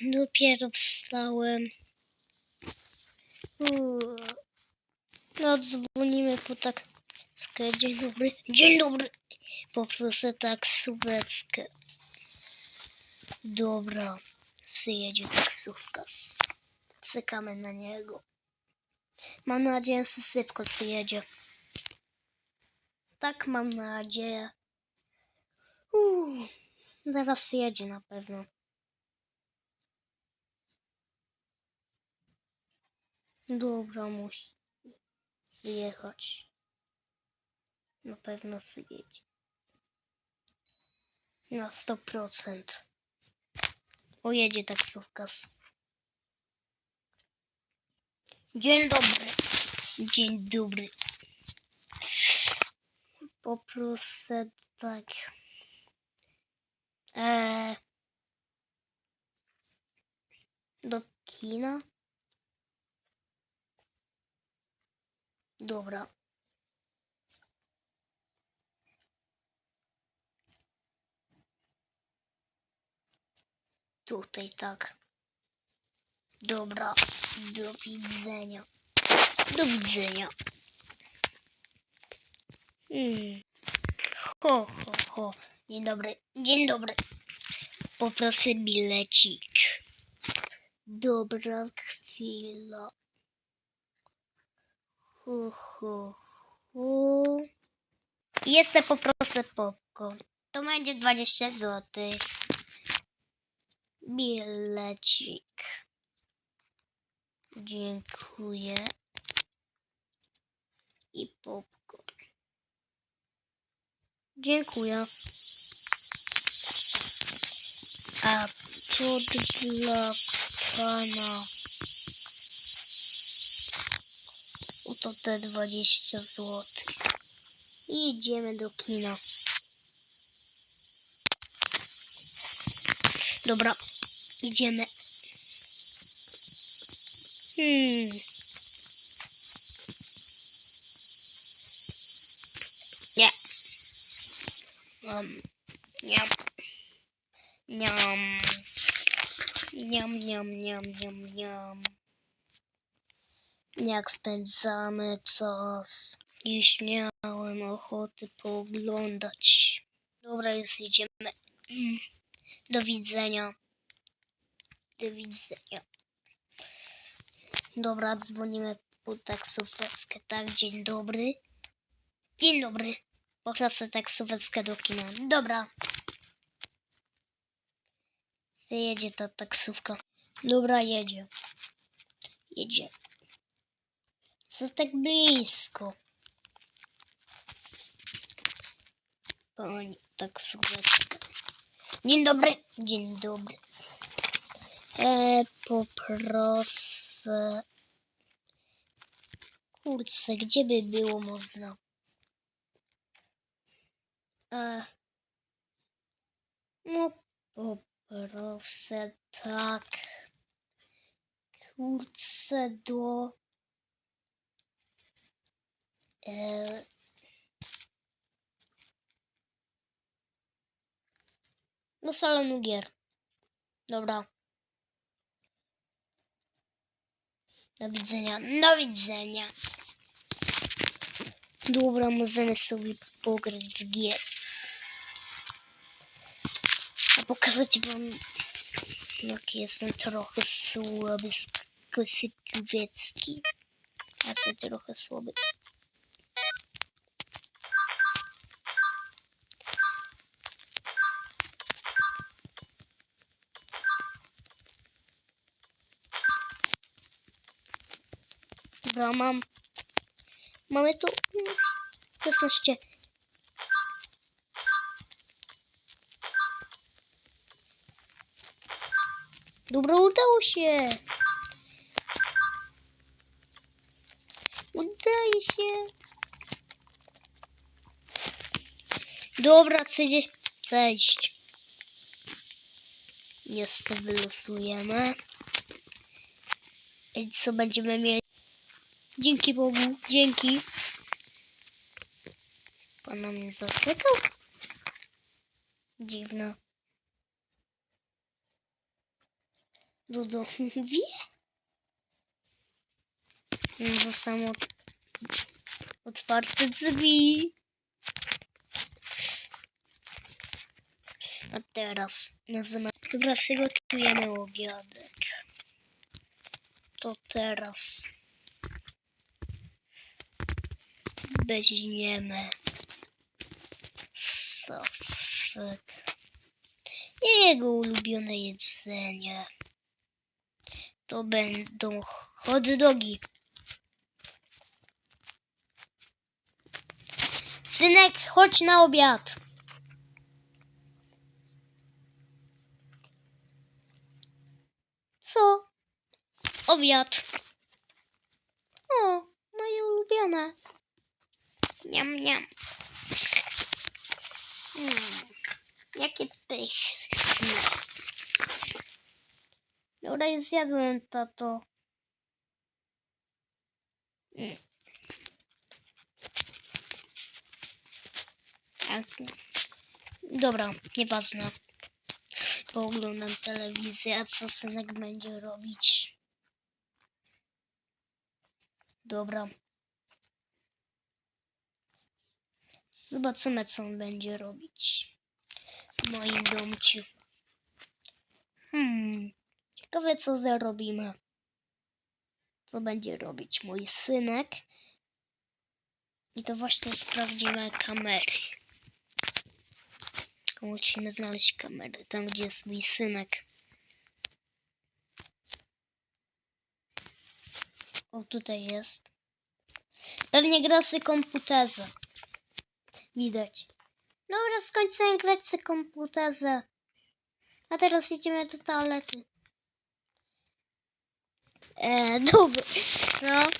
Dopiero wstałem. No, dzwonimy po tak. Dzień dobry. Dzień dobry. Poproszę taksóweczkę. Dobra. Przyjedzie taksówka. Czekamy na niego. Mam nadzieję, że szybko przyjedzie. Tak mam nadzieję. Uuu. Zaraz przyjedzie na pewno. Dobra, musi zjechać. Na pewno zjedzie. Na 100%. Pojedzie taksówka. Dzień dobry. Dzień dobry. Poproszę tak. Eee, do kina? Dobra. Tutaj tak. Dobra. Do widzenia. Do widzenia. Hmm. Ho, ho, ho. Dzień dobry. Dzień dobry. Poproszę bilecik. Dobra chwila. Hu, hu, hu. Jeszcze poproszę popcorn. To będzie 20 zł. Bilecik. Dziękuję. I popcorn. Dziękuję. A to dla pana. Oto te 20 zł. I idziemy do kina. Dobra, idziemy. Hmm. Nie. Um, niam. Niam. Niam, niam, niam, niam, niam. Jak spędzamy czas. Dziś miałem ochotę pooglądać. Dobra, już idziemy. Mm. Do widzenia. Do widzenia. Dobra, dzwonimy po taksóweczkę. Tak, dzień dobry. Dzień dobry. Poproszę taksóweczkę do kina. Dobra. Jedzie ta taksówka. Dobra, jedzie. Jedzie. Co tak blisko? Pani taksóweczka. Dzień dobry. Dzień dobry. E, poproszę. Kurczę, gdzie by było można? E, no, poproszę tak. Kurczę, do. E, do salonu gier. Dobra. Do widzenia. Do widzenia. Dobra, możemy sobie pograć w gier. A pokazać wam, jaki jestem trochę słaby z kosykiwiecki. Ja jestem trochę słaby. Mam. Mamy tu mm, 16. Dobra, udało się. Udaje się. Dobra, chcę gdzieś przejść. Jeszcze wylosujemy. I co będziemy mieli? Dzięki Bogu, dzięki. Pan na mnie zaczekał? Dziwne. Dudu wie. Zostaną otwarte drzwi. A teraz nazywamy, chyba przygotujemy obiadek. To teraz weźmiemy sosek jego ulubione jedzenie. To będą hot dogi. Synek, chodź na obiad. Co? Obiad. O, moje ulubione. Niam, niam. Mm, jakie pyszne. Dobra, już zjadłem tato. Mm. Tak. Dobra, nieważne. Bo oglądam telewizję, a co synek będzie robić? Dobra. Zobaczymy, co on będzie robić w moim domciu. Hmm, ciekawe, co zarobimy. Co będzie robić mój synek? I to właśnie sprawdzimy kamery. Musimy znaleźć kamerę, tam gdzie jest mój synek. O, tutaj jest. Pewnie gra przy komputerze. Widać. Dobra, skończyłem grać przy komputerze. A teraz idziemy do toalety. Eee, dobra. No.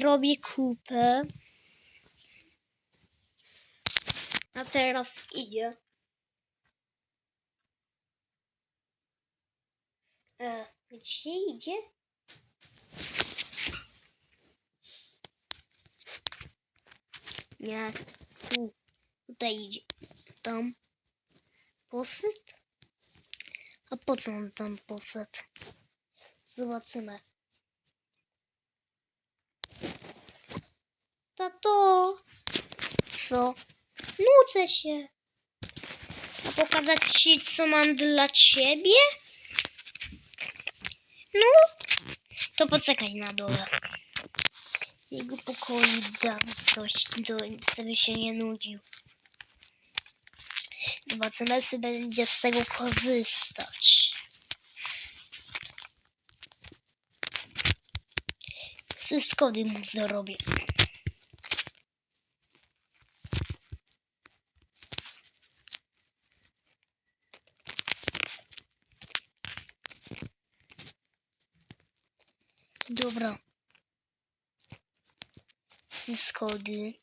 Robię kupę. A teraz idzie. E, gdzie idzie? Nie, tu. Tutaj idzie. Tam. Posyt? A po co on tam posyt? Zobaczymy. Tato! Co? Nudzę się. A pokazać ci, co mam dla ciebie? No, to poczekaj na dole. Jego pokoju dam coś, do, żeby się nie nudził. Zobaczymy, czy będzie z tego korzystać. Wszystko mu zrobię. Dobra. Schody.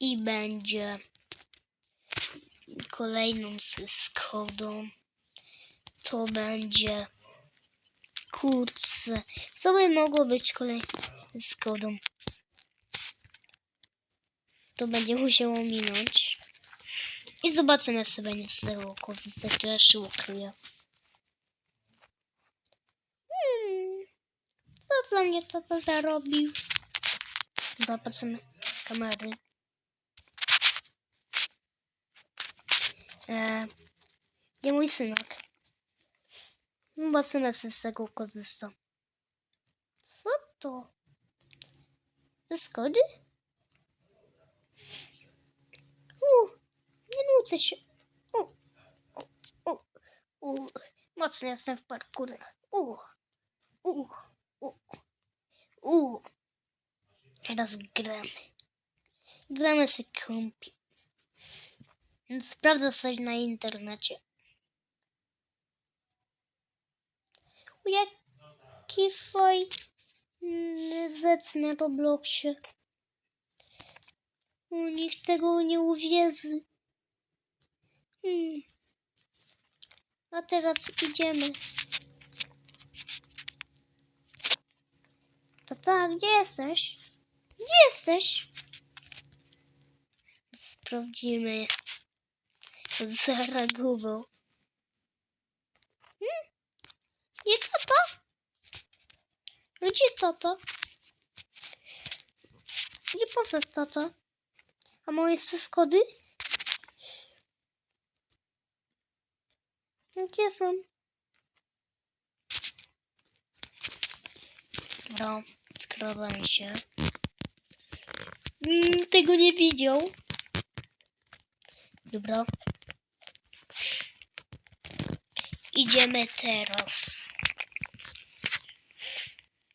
I będzie kolejną schodą. To będzie kurczę. Co by mogło być kolejną schodą? To będzie musiało minąć. I zobaczymy sobie będzie z tego korzystać, które szło kryje. Hmm. Co dla mnie to to zarobił? Zobaczymy kamery. E, nie mój synek. Zobaczymy, co z tego korzysta. Co to? Ze skody? Nie nudzę się. U, u, u, u. Mocno jestem w parkurach. U, u, u, u. Teraz gramy. Gramy się kąpi. Więc sprawdzę coś na internecie. Jaki fajny zec na Robloxie. Nikt tego nie uwierzy. Hmm. A teraz idziemy. Tata, gdzie jesteś? Gdzie jesteś? Sprawdzimy. Jak zareagował. Hmm? Nie tata? Gdzie tata? Gdzie poszedł tata? A moje skody? Gdzie są? Dobra, skradam się. Mm, tego nie widział. Dobra. Idziemy teraz.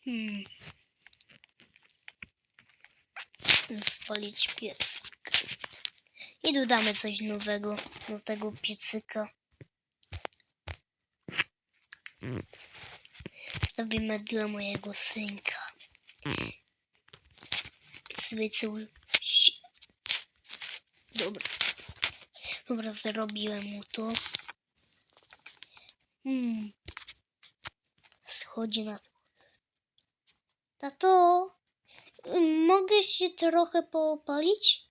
Hmm. Spalić piecyk. I dodamy coś nowego do tego piecyka. Zrobimy dla mojego synka. Sobie cały... Dobra. Dobra, zrobiłem mu to. Hmm. Schodzi na to. Tato, mogę się trochę poopalić?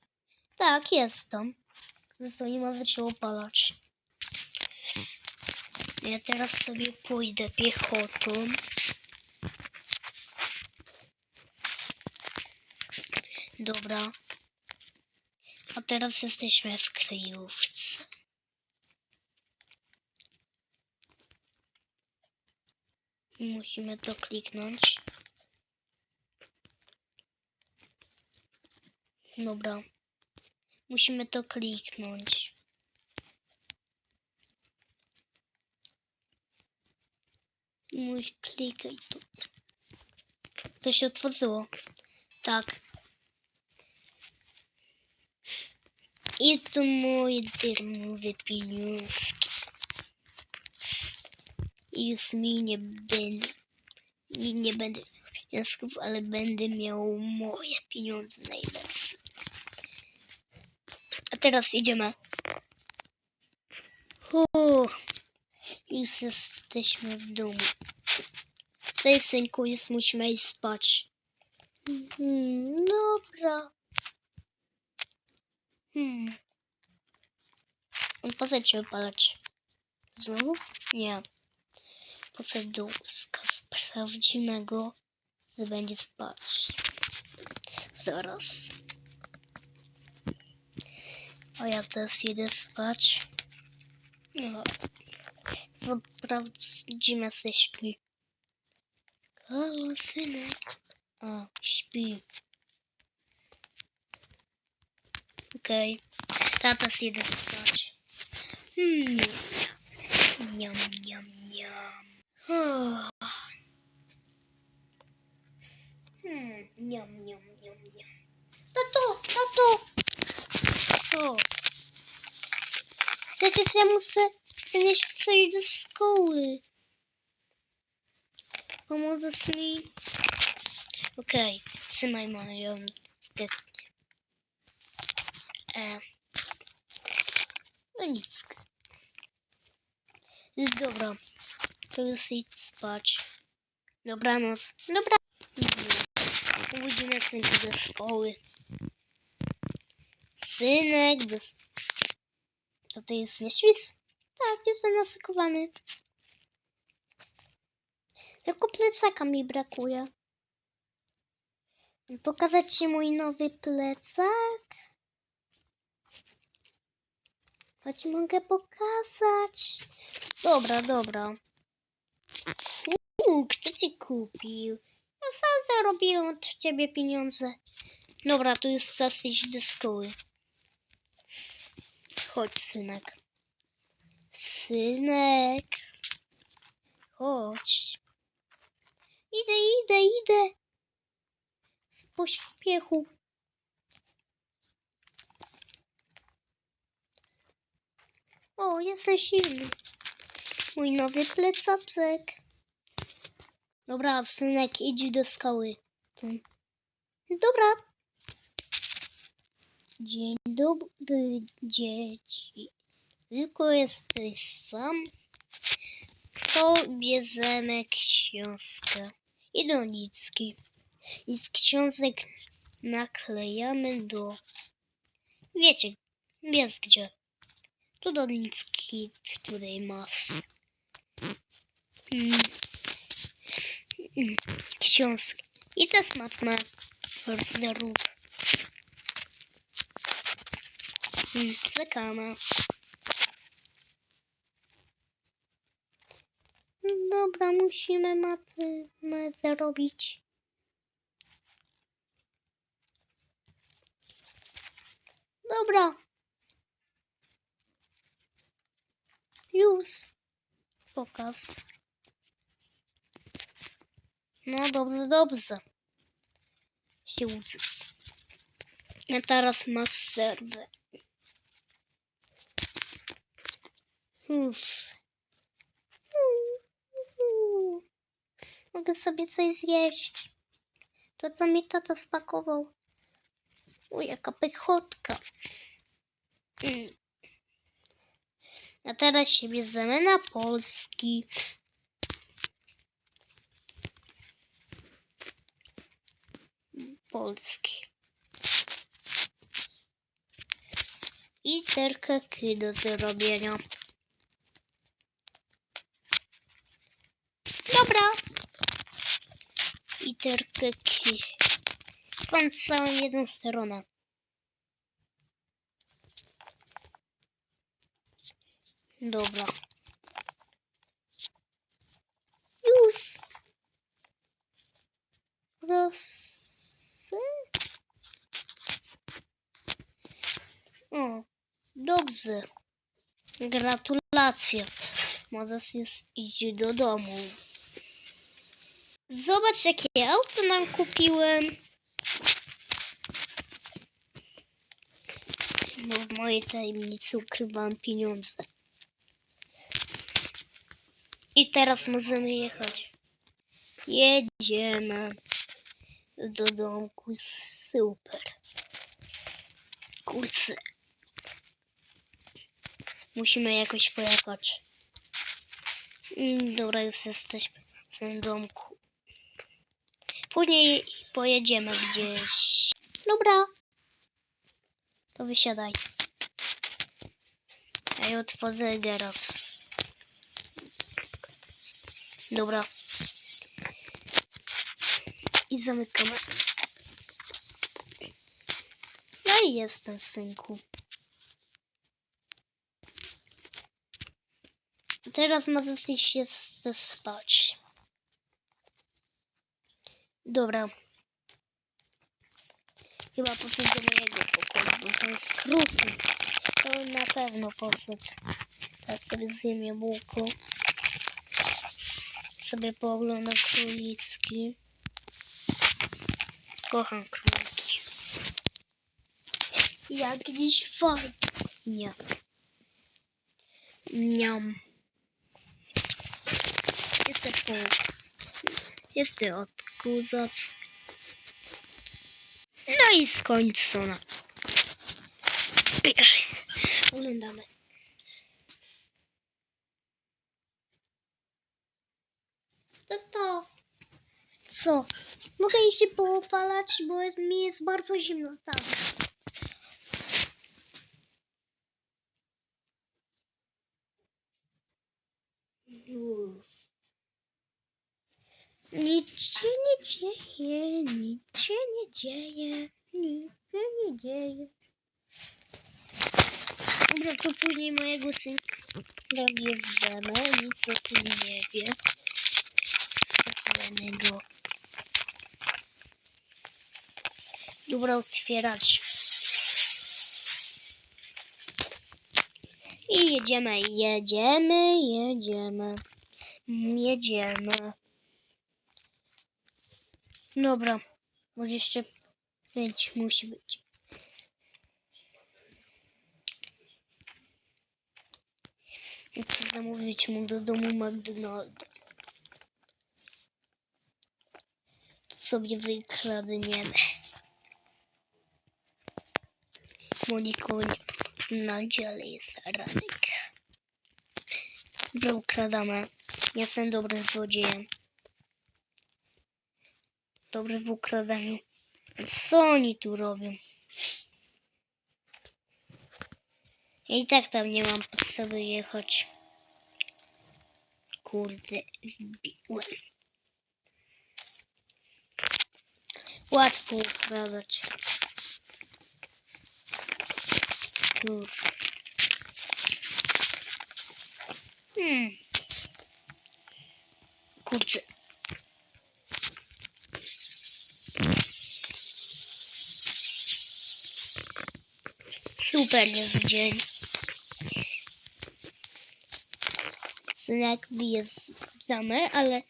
Tak, jestem. Zresztą nie ma się opalać. Ja teraz sobie pójdę piechotą. Dobra. A teraz jesteśmy w kryjówce. Musimy to kliknąć. Dobra. Musimy to kliknąć. Mój klikaj tu. To się otworzyło. Tak. I tu moje darmowe pieniążki. I już mi nie będę. Nie, nie będę pieniążków, ale będę miał moje pieniądze najlepsze. A teraz idziemy. Uff. Już jesteśmy w domu. Tej synku, już musimy iść spać. Hmm, dobra. Hmm. On poszedł się wypalać. Znowu? Nie. Poszedł do łóżka. Sprawdzimy go. Gdy będzie spać. Zaraz. A ja też idę spać. No. Sprawdzimy, co śpi. Halo, synek. A, śpi. Okej. Tata idę spać. Hmm. Niam, niam, niam. Oh. Hmm. Niam, niam, niam, niam. Tato, tato. Co? Przecież ja muszę przenieść coś do szkoły. Pomożesz mi? Okej, trzymaj moją skrytkę. E, no nic. Dobra, to już idź spać. Dobranoc. Dobra. Budzimy synka do szkoły. Synek, do... To ty jest nie śpisz? Tak, jestem nasykowany. Tylko plecaka mi brakuje. Pokazać ci mój nowy plecak? Choć mogę pokazać. Dobra, dobra. Uuu, kto ci kupił? Ja sam zarobiłem od ciebie pieniądze. Dobra, tu jest czas iść do szkoły. Chodź, synek. Synek. Chodź. Idę, idę, idę. Z pośpiechu. O, jestem silny. Mój nowy plecaczek. Dobra, synek, idź do szkoły. Tu. Dobra. Dzień dobry, dzieci. Tylko jesteś sam. To bierzemy książkę i doniczki. I z książek naklejamy do... Wiecie Jest gdzie. Tu doniczki, której masz. Mm. Mm. Książki. I to smaczne. Rób. Mm. Czekamy. Dobra, musimy matę zrobić. Dobra. Już. Pokaz. No dobrze, dobrze. Się uczy. A teraz masz serwer. Uff. Mogę sobie coś zjeść. To co mi tata spakował. U, jaka pychotka. Mm. A teraz się bierzemy na polski. Polski. I tylko do zrobienia. Dobra. I tylko ki. Mam całą jedną stronę. Dobra. Już. Proszę. O, dobrze. Gratulacje. Możesz jest iść do domu. Zobacz, jakie auto nam kupiłem. No, w mojej tajemnicy ukrywam pieniądze. I teraz możemy jechać. Jedziemy do domku. Super. Kurczę. Musimy jakoś pojechać. Mm, Dobra, już jesteśmy w tym domku. Później pojedziemy gdzieś. Dobra. To wysiadaj. A ja otworzę garaż. Dobra. I zamykamy. No i jestem, synku. Teraz możesz iść się spać. Dobra. Chyba poszedł do mojego pokoju, bo są skróty. To na pewno poszedł. Teraz sobie zjemy bułko. Sobie pooglądam królicki. Kocham króliki. Jak dziś fajnie. Miam. Jestem po... Jestem odkurzacz. No i skończona. Oglądamy. To to. Co? Mogę się poopalać, bo jest, mi jest bardzo zimno. Uff. Nic się nie dzieje, nic się nie dzieje, nic się nie dzieje. Dobra, to później mojego synka bierzemy, nic o tym nie wie. Pozwolę go. Dobra, otwierać. I jedziemy, jedziemy, jedziemy. Jedziemy. Dobra, może jeszcze pięć musi być. Chcę zamówić mu do domu McDonalda. Sobie wykradniemy. Moniko na dziale jest Radek. Dobra, ukradamy. Jestem dobrym złodziejem. Dobry w ukradaniu. Co oni tu robią? I tak tam nie mam podstawy jechać. Kurde, wbiłem. Łatwo ukradać. Już. Hmm. Kurczę. Super jest dzień. Synek jest zamy, ale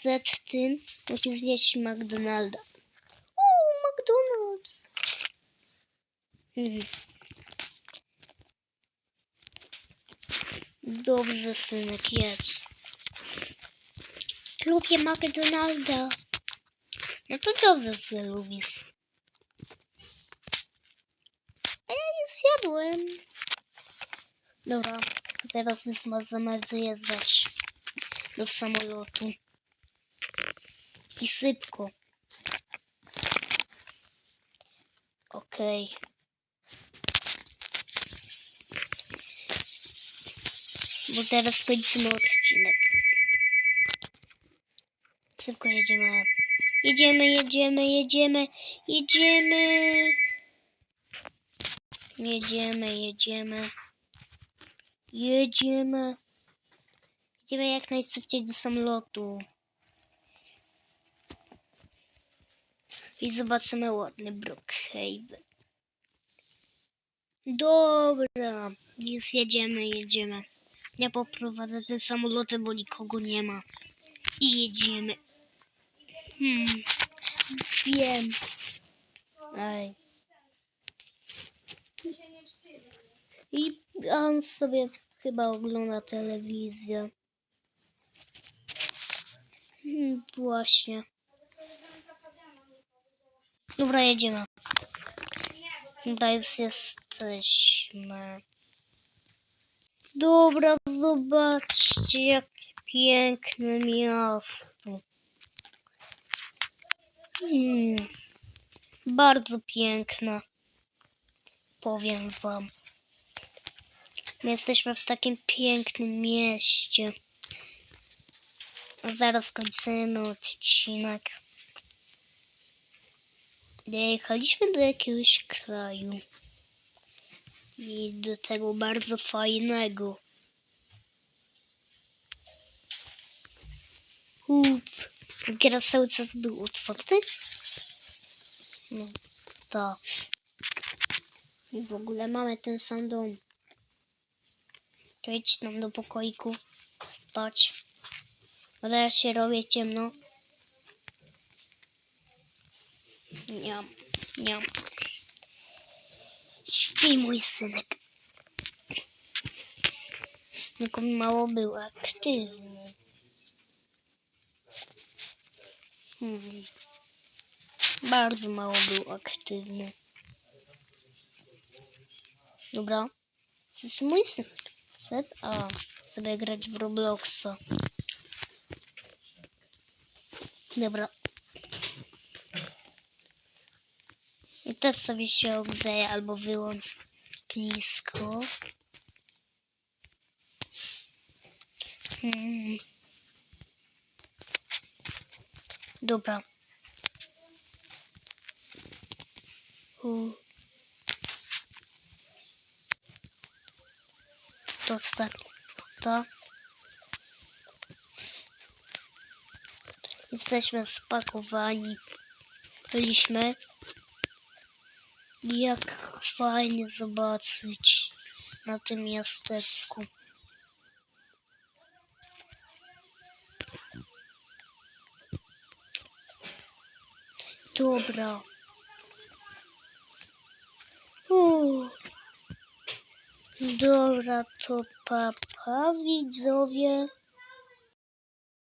przed tym musi zjeść McDonalda. Uuu, McDonald's. Hmm. Dobrze, synek, jedz. Lubię McDonalda. No to dobrze, że lubisz. A ja już jadłem. Dobra, teraz jest ma zamiar do samolotu. I szybko. Okej. Bo zaraz kończymy odcinek. Szybko jedziemy. Jedziemy, jedziemy, jedziemy, jedziemy. Jedziemy, jedziemy. Jedziemy. Jedziemy jak najszybciej do samolotu. I zobaczymy ładny Brookhaven. Dobra, już jedziemy, jedziemy. Ja poprowadzę te samoloty, bo nikogo nie ma. I jedziemy. Hmm, wiem. Ej. I on sobie chyba ogląda telewizję. Hmm, właśnie. Dobra, jedziemy. Dobra, już jesteśmy. Dobra, zobaczcie, jak piękne miasto. Hmm, bardzo piękne. Powiem wam. My jesteśmy w takim pięknym mieście. Zaraz kończymy odcinek. Dojechaliśmy do jakiegoś kraju. I do tego bardzo fajnego. Up. Teraz cały czas był otwarty? No, to. I w ogóle mamy ten sam dom. To idź tam do pokoiku spać. Teraz się robi ciemno. Niam, niam. Śpi mój synek. Tylko mało był aktywny. Hmm. Bardzo mało był aktywny. Dobra. Jest mój synek. Set A. Sobie grać w Robloxa. Dobra. Też sobie się ogrzeje albo wyłącz blisko. Hmm. Dobra. U. To tak. To. Jesteśmy spakowani. Byliśmy. Jak fajnie zobaczyć na tym miasteczku. Dobra. Uuu. Dobra, to papa widzowie.